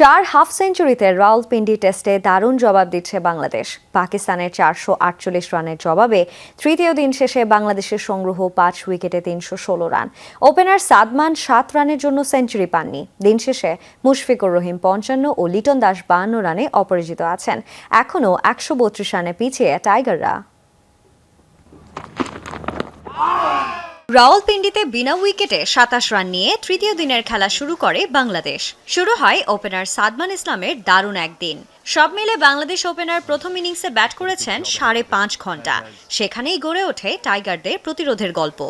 চার হাফ সেঞ্চুরিতে রাওয়ালপিন্ডি টেস্টে দারুণ জবাব দিচ্ছে বাংলাদেশ। পাকিস্তানের চারশো আটচল্লিশ রানের জবাবে তৃতীয় দিন শেষে বাংলাদেশের সংগ্রহ পাঁচ উইকেটে তিনশো ষোলো রান। ওপেনার সাদমান সাত রানের জন্য সেঞ্চুরি পাননি। দিন শেষে মুশফিকুর রহিম পঞ্চান্ন ও লিটন দাস বাহান্ন রানে অপরাজিত আছেন। এখনও একশো বত্রিশ রানে পিছিয়ে টাইগাররা। রাওয়ালপিন্ডিতে বিনা উইকেটে সাতাশ রান নিয়ে তৃতীয় দিনের খেলা শুরু করে বাংলাদেশ। শুরু হয় ওপেনার সাদমান ইসলামের দারুণ একদিন। সব মিলে বাংলাদেশ ওপেনার প্রথম ইনিংসে ব্যাট করেছেন সাড়ে পাঁচ ঘণ্টা। সেখানেই গড়ে ওঠে টাইগারদের প্রতিরোধের গল্প।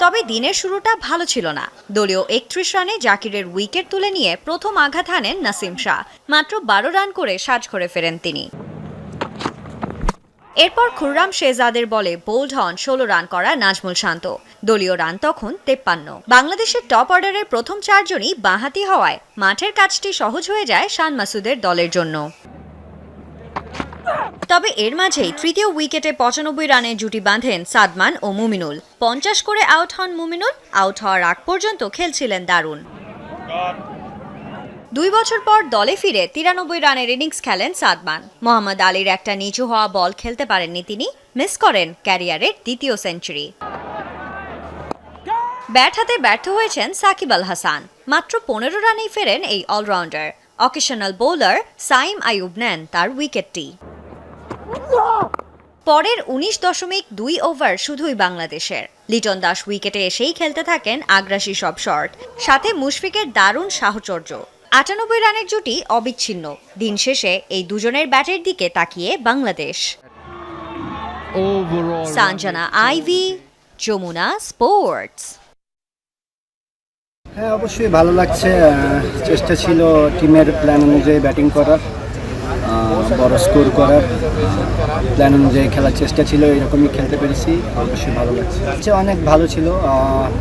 তবে দিনের শুরুটা ভালো ছিল না। দলীয় একত্রিশ রানে জাকিরের উইকেট তুলে নিয়ে প্রথম আঘাত হানেন নাসিম শাহ। মাত্র বারো রান করে সাজ করে ফেরেন তিনি। এরপর খুররাম শেজাদের বলে বোল্ড হন, ষোলো রান করা নাজমুল শান্ত। দলীয় রান তখন তেপ্পান্ন। বাংলাদেশের টপ অর্ডারের প্রথম চারজনই বাঁহাতি হওয়ায় মাঠের কাজটি সহজ হয়ে যায় শান মাসুদের দলের জন্য। তবে এর মাঝেই তৃতীয় উইকেটে পঁচানব্বই রানের জুটি বাঁধেন সাদমান ও মুমিনুল। পঞ্চাশ করে আউট হন মুমিনুল, আউট হওয়ার আগ পর্যন্ত খেলছিলেন দারুণ। দুই বছর পর দলে ফিরে তিরানব্বই রানের ইনিংস খেলেন সাদমান। মোহাম্মদ আলীর একটা নিচু হওয়া বল খেলতে পারেননি তিনি, মিস করেন ক্যারিয়ারের দ্বিতীয় সেঞ্চুরি। ব্যাট হাতে ব্যর্থ হয়েছেন সাকিব আল হাসান, মাত্র পনেরো রানেই ফেরেন এই all-rounder. Occasional bowler Saim Ayub নেন তার উইকেটটি। পরের উনিশ দশমিক দুই ওভার শুধুই বাংলাদেশের। লিটন দাস উইকেটে এসেই খেলতে থাকেন আগ্রাসী সব শট, সাথে মুশফিকের দারুণ সাহচর্য। আটানব্বই রানের জুটি অবিচ্ছিন্ন। দিন শেষে এই দুজনের ব্যাটের দিকে তাকিয়ে বাংলাদেশ. Ivy Jamuna sports. হ্যাঁ অবশ্যই ভালো লাগছে। চেষ্টা ছিল টিমের প্ল্যান অনুযায়ী ব্যাটিং করার বড় স্কোর করার। প্ল্যান অনুযায়ী খেলার চেষ্টা ছিল এরকমই খেলতে পেরেছি। অবশ্যই ভালো লাগছে। আচ্ছা অনেক ভালো ছিল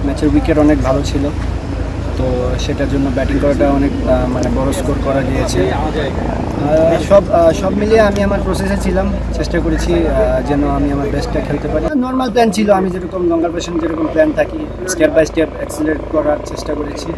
ম্যাচের উইকেট অনেক ভালো ছিল। তো সেটার জন্য ব্যাটিং করাটা অনেক মানে বড় স্কোর করা গিয়েছে। সব সব মিলিয়ে আমি আমার প্রসেসে ছিলাম। চেষ্টা করেছি যেন আমি আমার বেস্টটা খেলতে পারি। নর্মাল প্ল্যান ছিল, আমি যেরকম লঙ্গার পেশেন্ট যেরকম প্ল্যান থাকি স্টেপ বাই স্টেপ অ্যাক্সিলেট করার চেষ্টা করেছি।